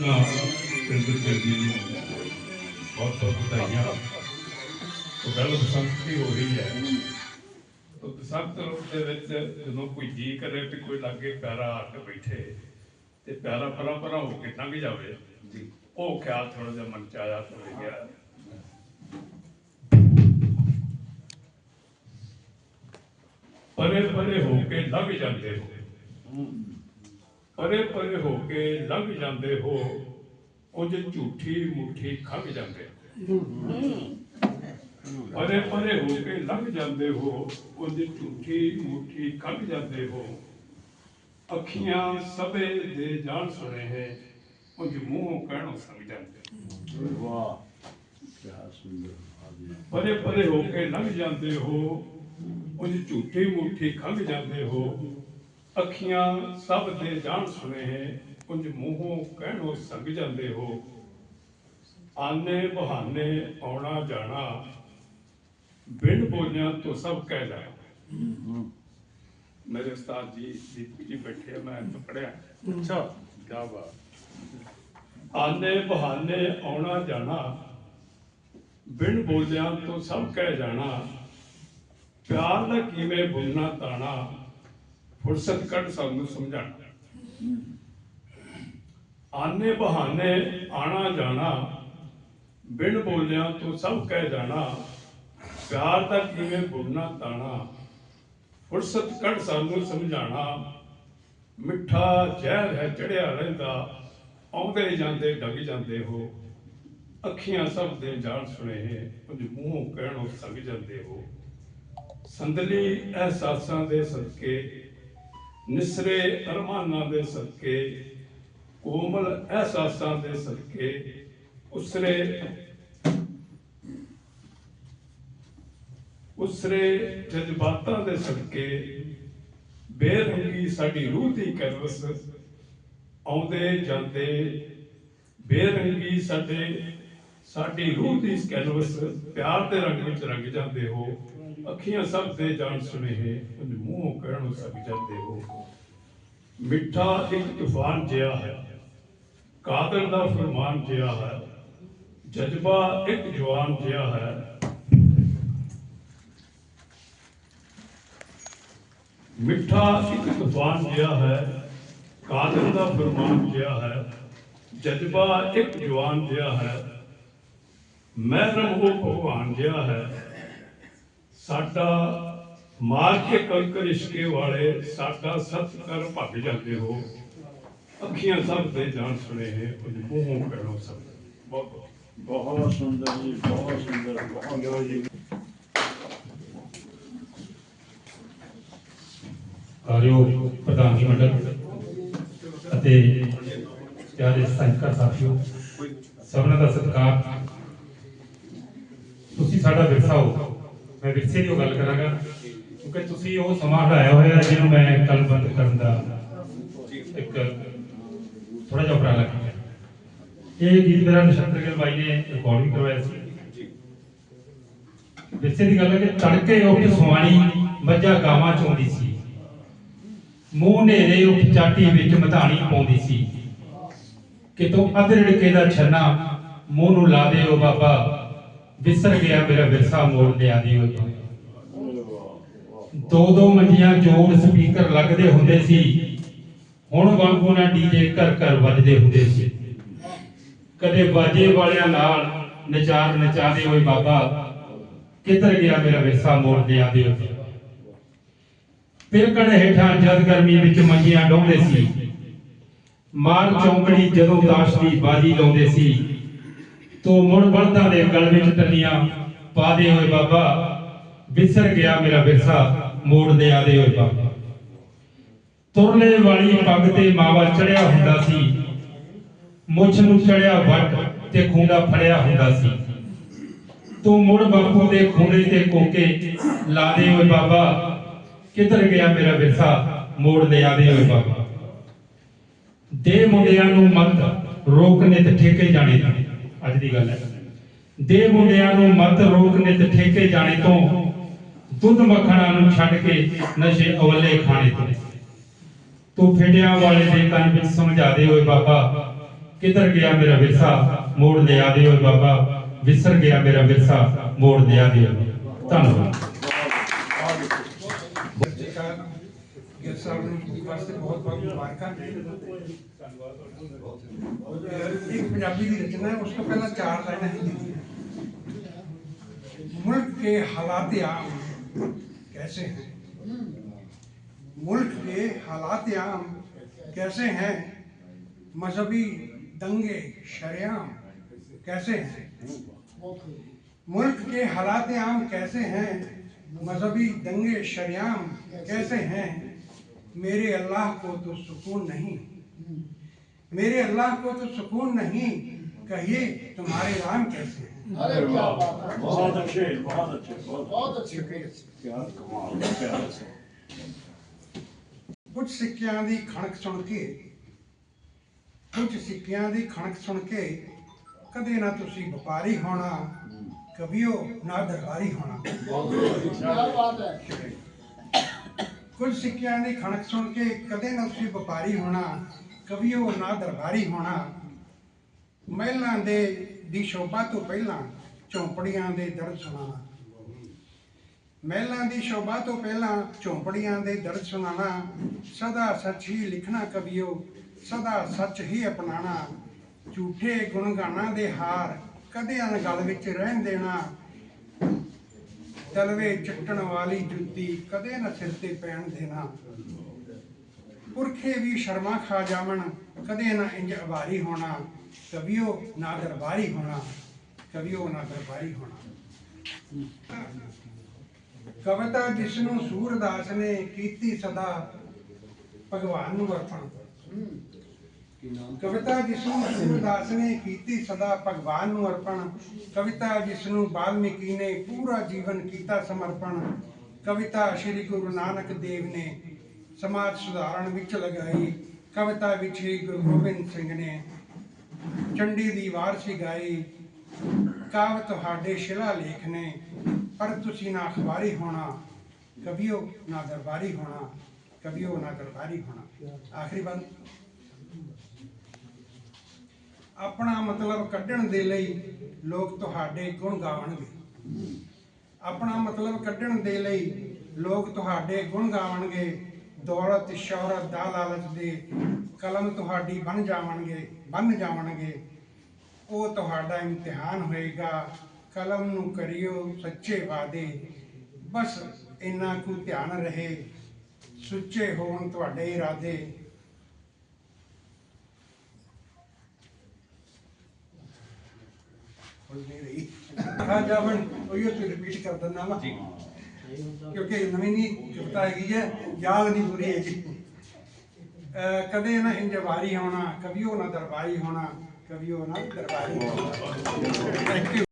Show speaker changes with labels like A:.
A: ਪਹਿਲਾਂ ਪਿੰਡ ਪਿੰਡੀ ਨੂੰ ਬਹੁਤ ਬਹੁਤ ਵਧਾਈਆਂ। ਉਹ ਗੱਲ ਬਸੰਤ ਦੀ ਹੋ ਰਹੀ ਹੈ। ਉਹ ਬਸੰਤ ਰੂਪ ਦੇ ਵਿੱਚ ਜਦੋਂ ਕੋਈ ਜੀ ਕਰੇ ਵੀ ਕੋਈ ਲਾਗੇ ਪਿਆਰਾ ਆ ਕੇ ਬੈਠੇ ਤੇ ਪਿਆਰਾ ਪਰਾਂ ਪਰਾਂ ਹੋ ਕੇ ਲੰਘ ਜਾਵੇ ਜੀ। ਉਹ ਖਿਆਲ ਥੋੜਾ ਜਿਹਾ ਮਨ ਚ ਆਇਆ ਤੇ ਗਿਆ। ਪਰੇ ਪਰੇ ਹੋ ਕੇ ਲੰਘ ਜਾਂਦੇ ਹੋ। ਪਰੇ ਪਰੇ ਹੋ ਕੇ ਲੰਘ ਜਾਂਦੇ ਹੋ ਉਹ ਜੇ ਝੂਠੀ ਮੁੱਠੀ ਖੰਘ ਜਾਂਦੇ ਪਰੇ ਪਰੇ ਹੋ ਕੇ ਲੰਘ ਜਾਂਦੇ ਹੋ ਉਹ ਜੇ ਝੂਠੀ ਮੁੱਠੀ ਖੰਘ ਜਾਂਦੇ ਹੋ। ਅੱਖੀਆਂ ਸਭੇ ਦੇ ਜਾਣ ਸੁਣੇ ਹੈ ਉਹ ਜੇ ਮੂੰਹੋਂ ਕਹਿਣੋਂ ਸੰਗ ਜਾਂਦੇ।
B: ਵਾਹ ਕੀ ਸੁੰਦਰ
A: ਪਰੇ ਪਰੇ ਹੋ ਕੇ ਲੰਘ ਜਾਂਦੇ ਹੋ ਉਹ ਜੇ ਝੂਠੀ ਮੁੱਠੀ ਖੰਘ ਜਾਂਦੇ ਹੋ ਅੱਖੀਆਂ ਸਭ ਦੇ ਜਾਣ ਸੁਣੇ ਹੈ ਕੁੰਜ ਮੂੰਹੋਂ ਕਹਿਣੋਂ ਸੰਗ ਜਾਂਦੇ ਹੋ। ਆਨੇ ਬਹਾਨੇ ਆਉਣਾ ਜਾਣਾ ਬਿਨ ਬੋਲਿਆਂ ਤੋਂ ਸਭ ਕਹਿ ਜਾਣਾ ਮੇਰੇ ਉਸਤਾਦ ਜੀ ਦੀਪਕ ਜੀ ਬੈਠੇ ਮੈਂ ਪੜਿਆ
B: ਅੱਛਾ।
A: ਕੀ ਬਾਤ। ਆਨੇ ਬਹਾਨੇ ਆਉਣਾ ਜਾਣਾ ਬਿਨ ਬੋਲਿਆਂ ਤੋਂ ਸਭ ਕਹਿ ਜਾਣਾ। ਪਿਆਰ ਦਾ ਕਿਵੇਂ ਬੁਲਣਾ ਤਾਣਾ ਫੁਰਸਤ ਕੱਢ ਸਾਨੂੰ ਸਮਝਾਣਾ ਆਨੇ ਬਹਾਨੇ ਆਣਾ ਜਾਣਾ, ਬਿਨ ਬੋਲਿਆਂ ਤੋਂ ਸਭ ਕਹਿ ਜਾਣਾ, ਪਿਆਰ ਦਾ ਕਿਵੇਂ ਬੁਲਣਾ ਤਾਣਾ। ਫੁਰਸਤ ਕੱਢ ਸਾਨੂੰ ਸਮਝਾਣਾ ਮਿੱਠਾ ਜ਼ਹਿਰ ਹੈ ਚੜਿਆ ਰਹਿੰਦਾ, ਆਉਂਦੇ ਜਾਂਦੇ ਡਗ ਜਾਂਦੇ ਹੋ, ਅੱਖੀਆਂ ਸਭ ਦੇ ਜਾਣ ਸੁਣੇ ਹੈ ਕੁਝ ਮੂੰਹੋਂ ਕਹਿਣੋਂ ਸੰਗ ਜਾਂਦੇ ਹੋ। ਸੰਦਲੀ ਅਹਿਸਾਸਾਂ ਦੇ ਸਦਕੇ ਨਿਸਰੇ ਅਰਮਾਨਾਂ ਦੇ ਸਦਕੇ, ਕੋਮਲ ਅਹਿਸਾਸਾਂ ਦੇ ਸਦਕੇ, ਉਸਰੇ ਉਸਰੇ ਜਜ਼ਬਾਤਾਂ ਦੇ ਸਦਕੇ, ਬੇਰੰਗੀ ਸਾਡੀ ਰੂਹ ਦੀ ਕੈਨਵਸ, ਆਉਂਦੇ ਜਾਂਦੇ, ਬੇਰੰਗੀ ਸਾਡੇ, ਸਾਡੀ ਰੂਹ ਦੀ ਕੈਨਵਸ ਪਿਆਰ ਦੇ ਰੰਗ ਵਿੱਚ ਰੰਗ ਜਾਂਦੇ ਹੋ। ਅੱਖੀਆਂ ਸਭ ਦੇ ਜਾਣ ਸੁਣੇ ਹੈ ਕੁਝ ਮੂੰਹੋਂ ਕਹਿਣੋਂ ਸਕ ਜਾਂਦੇ ਮਿੱਠਾ ਇੱਕ ਤੂਫਾਨ ਜਿਹਾ ਹੈ ਕਾਦਰ ਦਾ ਫਰਮਾਨ ਜਿਹਾ ਹੈ, ਜਜ਼ਬਾ ਇੱਕ ਜਵਾਨ ਜਿਹਾ ਹੈ। ਮਿੱਠਾ ਇੱਕ ਤੂਫਾਨ ਜਿਹਾ ਹੈ ਕਾਦਰ ਦਾ ਫਰਮਾਨ ਜਿਹਾ ਹੈ, ਜਜ਼ਬਾ ਇੱਕ ਜਵਾਨ ਜਿਹਾ ਹੈ। ਮਹਿਰਮ ਉਹ ਭਗਵਾਨ ਜਿਹਾ ਹੈ ਸਾਡਾ ਮਾਰ ਕੇ ਕੰਕ ਰਿਸ਼ਕੇ ਵਾਲੇ ਸਾਡਾ ਸਤ ਕਰ ਭੱਗ ਜਾਂਦੇ ਹੋ। ਅੱਖੀਆਂ ਸਭ ਦੇ ਜਾਣ ਸੁਣੇ ਹੈ ਕੁਝ ਮੂੰਹੋਂ ਕਹਿਣੋ ਸਭ। ਬਹੁਤ ਬਹੁਤ।
B: ਬਹੁਤ ਸੁੰਦਰ ਜੀ ਬਹੁਤ ਸੁੰਦਰ ਬਹੁਤ ਜੀ
C: ਕਾਰਿਓ ਪ੍ਰਧਾਨ ਜੀ ਮੰਡਲ ਅਤੇ ਪਿਆਰੇ ਸੰਕਰ ਸਾਥੀਓ ਸਭਨਾਂ ਦਾ ਸਤਿਕਾਰ। ਤੁਸੀਂ ਸਾਡਾ ਵਿਰਸਾ ਹੋ। ਮੈਂ ਵਿਰਸੇ ਦੀ ਗੱਲ ਕਰਾਂਗਾ, ਕਿਉਂਕਿ ਤੁਸੀਂ ਉਹ ਸਮਾਂ ਹਟਾਇਆ ਹੋਇਆ ਜਿਹਨੂੰ ਮੈਂ ਕਲਬੰਦ ਕਰਨ ਦਾ ਇੱਕ ਥੋੜਾ ਜਿਹਾ ਉਪਰਾਲਾ ਕੀਤਾ। ਇਹ ਗੀਤ ਮੇਰਾ ਨਛੱਤਰ ਗਿੱਲ ਬਾਈ ਨੇ ਰਿਕਾਰਡ ਕਰਵਾਇਆ ਸੀ। ਵਿਰਸੇ ਦੀ ਗੱਲ ਹੈ ਕਿ ਤੜਕੇ ਉੱਠ ਸੁਆਣੀ ਮੱਝਾਂ ਗਾਵਾਂ ਚੋਂਦੀ ਸੀ। ਮੂੰਹ ਨੇਰੇ ਉੱਠ ਚਾਟੀ ਵਿੱਚ ਮਧਾਣੀ ਪਾਉਂਦੀ ਸੀ। ਕਿਤੋਂ ਅਧਰੜਕੇ ਦਾ ਛੰਨਾ ਮੂੰਹ ਨੂੰ ਲਾ ਦਿਓ ਬਾਬਾ ਵਿਸਰ ਗਿਆ ਮੇਰਾ ਵਿਰਸਾ ਮੋੜ ਲਿਆ ਦੇ ਓ ਦੋ ਦੋ ਮੰਜੀਆਂ ਜੋੜ ਸਪੀਕਰ ਲੱਗਦੇ ਹੁੰਦੇ ਸੀ। ਹੁਣ ਵਾਂਗੂ ਨਾ ਡੀਜੇ ਘਰ ਘਰ ਵੱਜਦੇ ਹੁੰਦੇ ਸੀ। ਕਦੇ ਬਾਜੇ ਵਾਲਿਆਂ ਨਾਲ ਨਚਾਰ ਨਚਾਦੇ ਹੋਏ ਬਾਬਾ, ਕਿੱਧਰ ਗਿਆ ਮੇਰਾ ਵਿਰਸਾ ਮੋੜ ਲਿਆ ਦੇ ਓ ਪਿਰਕਣ ਹੇਠਾਂ ਜਦ ਗਰਮੀ ਵਿੱਚ ਮੰਜੀਆਂ ਡੋਂਦੇ ਸੀ। ਮਾਰ ਚੌਂਕੜੀ ਜਦੋਂ ਦਾਸ਼ ਦੀ ਬਾਜੀ ਲਾਉਂਦੇ ਸੀ। ਤੂੰ ਮੁੜ ਬਣਦਾ ਦੇ ਗਲ ਵਿੱਚ ਟੱਲੀਆਂ ਪਾ ਦੇ ਹੋਏ ਬਾਬਾ। ਵਿਸਰ ਗਿਆ ਮੇਰਾ ਵਿਰਸਾ, ਮੋੜ ਦੇ ਆਦੇ ਹੋਏ ਬਾਬਾ। ਤੁਰਲੇ ਵਾਲੀ ਪੱਗ ਤੇ ਮਾਵਾ ਚੜਿਆ ਹੁੰਦਾ ਸੀ। ਮੁੱਛ ਨੂੰ ਚੜਿਆ ਵੱਟ ਤੇ ਖੁੰਡਾ ਫੜਿਆ ਹੁੰਦਾ ਸੀ। ਤੂੰ ਮੁੜ ਬਾਪੂ ਦੇ ਖੁੰਡੇ ਤੇ ਕੋਕੇ ਲਾ ਦੇ ਹੋਏ ਬਾਬਾ। ਕਿੱਧਰ ਗਿਆ ਮੇਰਾ ਵਿਰਸਾ, ਮੋੜ ਦੇ ਆਦੇ ਹੋਏ ਬਾਬਾ। ਦੇ ਮੁੰਡਿਆਂ ਨੂੰ ਮਤ ਰੋਕ ਤੇ ਠੇਕੇ ਜਾਣੇ ਅੱਜ ਦੀ ਗੱਲ ਹੈ। ਦੇ ਮੁੰਡਿਆਂ ਨੂੰ ਮਤ ਰੋਕ ਨਿਤ ਠੇਕੇ ਜਾਣੇ ਤੋਂ ਦੁੱਧ ਮੱਖਣਾ ਨੂੰ ਛੱਡ ਕੇ ਨਸ਼ੇ ਅਵਲੇ ਖਾਣੇ ਤੋਂ। ਤੂੰ ਫੇੜਿਆਂ ਵਾਲੇ ਦੇ ਕੰਨ ਵਿੱਚ ਸਮਝਾ ਦੇ ਹੋਏ ਬਾਬਾ, ਕਿੱਧਰ ਗਿਆ ਮੇਰਾ ਵਿਰਸਾ? ਮੋੜ ਲਿਆ ਦੇ ਓਏ ਬਾਬਾ, ਵਿਸਰ ਗਿਆ ਮੇਰਾ ਵਿਰਸਾ, ਮੋੜ ਲਿਆ ਦੇ ਧੰਨਵਾਦ।
D: मुल्क के हालात आम, कैसे हैं? मुल्क के हालात आम, कैसे हैं? मजहबी दंगे, शरेआम, कैसे हैं? मुल्क के हालात आम, कैसे हैं? मजहबी दंगे, शरेआम, कैसे हैं? मेरे अल्लाह को तो सुकून नहीं मेरे अल्लाह को तो सुकून नहीं कहिए तुम्हारे राम कैसे हैं
B: अरे वाह बहुत अच्छे बहुत अच्छे बहुत
E: बहुत अच्छे
B: क्या कमाल क्या
D: ਕੁਝ ਸਿੱਕਿਆਂ ਦੀ ਖਣਕ ਸੁਣ ਕੇ ਕੁਝ ਸਿੱਕਿਆਂ ਦੀ ਖਣਕ ਸੁਣ ਕੇ ਕਦੇ ਨਾ ਤੁਸੀਂ ਵਪਾਰੀ ਹੋਣਾ ਕਬੀਓ ਨਾ ਦਰਬਾਰੀ ਹੋਣਾ
E: क्या बात है
D: ਕੁਝ ਸਿੱਕਿਆਂ ਦੀ ਖਣਕ ਸੁਣ ਕੇ ਕਦੇ ਨਾ ਤੁਸੀਂ ਵਪਾਰੀ ਹੋਣਾ ਕਬੀਓ ਨਾ ਦਰਬਾਰੀ ਹੋਣਾ। ਮਹਿਲਾਂ ਦੇ ਦੀ ਸ਼ੋਭਾ ਤੋਂ ਪਹਿਲਾਂ ਝੌਂਪੜੀਆਂ ਦੇ ਦਰਦ ਸੁਣਾਣਾ ਮਹਿਲਾਂ ਦੀ ਸ਼ੋਭਾ ਤੋਂ ਪਹਿਲਾਂ ਝੌਂਪੜੀਆਂ ਦੇ ਦਰਦ ਸੁਣਾਣਾ ਸਦਾ ਸੱਚ ਹੀ ਲਿਖਣਾ ਕਬੀਓ ਸਦਾ ਸੱਚ ਹੀ ਅਪਣਾਣਾ ਝੂਠੇ ਗੁਣਗਾਨਾਂ ਦੇ ਹਾਰ ਕਦੇ ਅਨਗਲ ਵਿੱਚ ਰਹਿਣ ਦੇਣਾ। ਤਲਵੇ ਚੱਟਣ ਵਾਲੀ ਜੁੱਤੀ ਕਦੇ ਨਾ ਸਿਰ ਤੇ ਪੈਣ ਦੇਣਾ। ਪੁਰਖੇ ਵੀ ਸ਼ਰਮਾ ਖਾ ਜਾਵਣ, ਕਦੇ ਨਾ ਇੰਜ ਅਵਾਰੀ ਹੋਣਾ। ਕਬੀਓ ਨਾ ਦਰਬਾਰੀ ਹੋਣਾ ਕਬੀਓ ਨਾ ਦਰਬਾਰੀ ਹੋਣਾ। ਕਵਿਤਾ ਜਿਸ ਨੂੰ ਸੂਰਦਾਸ ਨੇ ਕੀਤੀ ਸਦਾ, ਭਗਵਾਨ ਨੂੰ ਅਰਪਣ। ਕਵਿਤਾ ਜਿਸ ਨੂੰ ਸੂਰਦਾਸ ਨੇ ਕੀਤੀ, ਸਦਾ ਭਗਵਾਨ ਨੂੰ ਅਰਪਣ। ਕਵਿਤਾ ਜਿਸ ਨੂੰ ਵਾਲਮੀਕੀ ਨੇ ਪੂਰਾ ਜੀਵਨ ਕੀਤਾ ਸਮਰਪਣ। ਕਵਿਤਾ ਸ੍ਰੀ ਗੁਰੂ ਨਾਨਕ ਦੇਵ ਨੇ ਸਮਾਜ ਸੁਧਾਰਨ ਵਿੱਚ ਲਗਾਈ। ਕਵਿਤਾ ਵਿੱਚ ਹੀ ਗੁਰੂ ਗੋਬਿੰਦ ਸਿੰਘ ਨੇ ਚੰਡੀ ਦੀ ਵਾਰਸੀ ਗਾਈ। ਕਾਵ ਤੁਹਾਡੇ ਸ਼ਿਲਾ ਲੇਖ ਨੇ, ਪਰ ਤੁਸੀਂ ਨਾ ਅਖਬਾਰੀ ਹੋਣਾ। ਕਵਿਓ ਨਾ ਦਰਬਾਰੀ ਹੋਣਾ, ਕਵਿਓ ਨਾ ਦਰਬਾਰੀ ਹੋਣਾ। ਆਖਰੀ ਬੰਦ। ਆਪਣਾ ਮਤਲਬ ਕੱਢਣ ਦੇ ਲਈ ਲੋਕ ਤੁਹਾਡੇ ਗੁਣ ਗਾਵਣਗੇ। ਆਪਣਾ ਮਤਲਬ ਕੱਢਣ ਦੇ ਲਈ ਲੋਕ ਤੁਹਾਡੇ ਗੁਣ ਗਾਵਣਗੇ। ਦੌਲਤ, ਸ਼ੌਹਰਤ ਦਾ ਲਾਲਚ ਦੇ ਕਲਮ ਤੁਹਾਡੀ ਬਣ ਜਾਵਣਗੇ ਬਣ ਜਾਵਣਗੇ। ਉਹ ਤੁਹਾਡਾ ਇਮਤਿਹਾਨ ਹੋਏਗਾ। ਕਲਮ ਨੂੰ ਕਰਿਓ ਸੱਚੇ ਵਾਦੇ ਬਸ ਇੰਨਾ ਕੁ ਧਿਆਨ ਰਹੇ। ਸੁੱਚੇ ਹੋਣ ਤੁਹਾਡੇ ਇਰਾਦੇ। ਹੁਣ ਨਹੀਂ ਰਹੀ। ਹਾਂ ਜਾਵਣ ਉਹੀਓ ਤੂੰ ਰਿਪੀਟ ਕਰ ਦਿੰਦਾ ਵਾ। ਕਿਉਂਕਿ ਨਵੀਂ ਨਹੀਂ ਹੈਗੀ ਹੈ ਯਾਦ ਨਹੀਂ ਪੂਰੀ ਹੈਗੀ। ਕਦੇ ਨਾ ਇੰਜਵਾਰੀ ਹੋਣਾ ਕਭੀਓ ਨਾ ਦਰਬਾਰੀ ਹੋਣਾ ਕਭੀਓ ਨਾ ਦਰਬਾਰੀ ਹੋਣਾ। Thank you